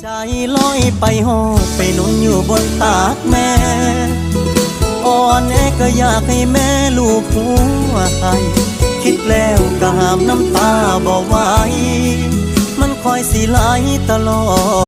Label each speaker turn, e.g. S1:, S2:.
S1: ใจลอยไปหอดไปนุ่นอยู่บนตากแม่ อ่อนแอก็อยากให้แม่ลูกหัวใจคิดแล้วก็หามน้ำตาบ่ไหวมันคอยสิไหลตลอด